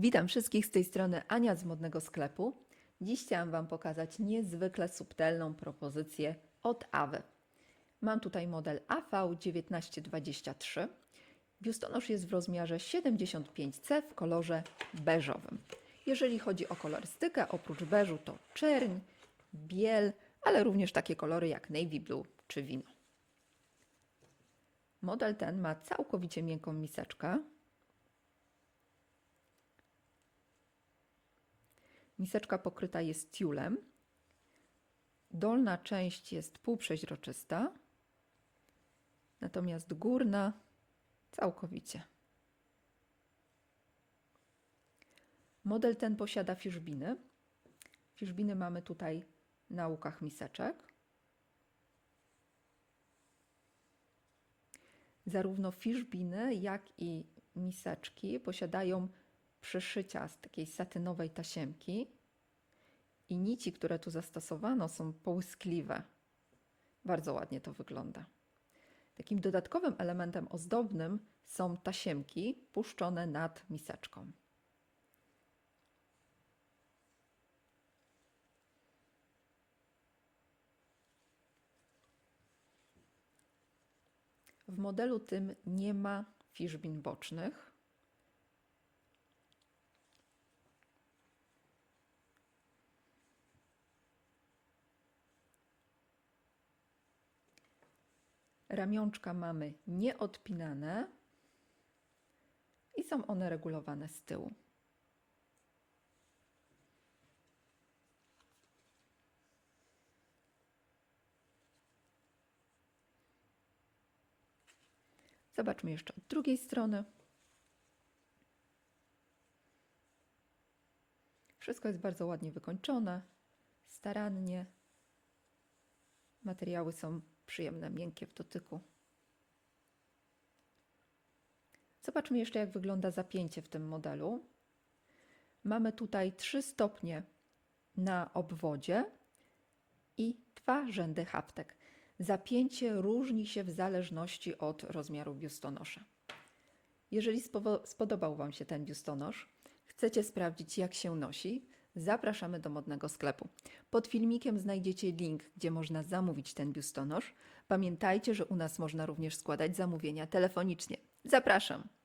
Witam wszystkich z tej strony Ania z modnego sklepu. Dziś chciałam Wam pokazać niezwykle subtelną propozycję od Awy. Mam tutaj model AV1923. Biustonosz jest w rozmiarze 75C w kolorze beżowym. Jeżeli chodzi o kolorystykę, oprócz beżu to czerń, biel, ale również takie kolory jak navy blue czy wino. Model ten ma całkowicie miękką miseczkę, Miseczka pokryta jest tiulem. Dolna część jest półprzeźroczysta, natomiast górna całkowicie. Model ten posiada fiszbiny. Fiszbiny mamy tutaj na łukach miseczek. Zarówno fiszbiny, jak i miseczki posiadają przyszycia z takiej satynowej tasiemki i nici, które tu zastosowano, są połyskliwe. Bardzo ładnie to wygląda. Takim dodatkowym elementem ozdobnym są tasiemki puszczone nad miseczką. W modelu tym nie ma fiszbin bocznych. Ramionczka mamy nieodpinane i są one regulowane z tyłu. Zobaczmy jeszcze od drugiej strony. Wszystko jest bardzo ładnie wykończone, starannie. Materiały są przyjemne, miękkie w dotyku. Zobaczmy jeszcze, jak wygląda zapięcie w tym modelu. Mamy tutaj trzy stopnie na obwodzie i dwa rzędy haftek. Zapięcie różni się w zależności od rozmiaru biustonosza. Jeżeli spodobał Wam się ten biustonosz, chcecie sprawdzić, jak się nosi, zapraszamy do modnego sklepu. Pod filmikiem znajdziecie link, gdzie można zamówić ten biustonosz. Pamiętajcie, że u nas można również składać zamówienia telefonicznie. Zapraszam!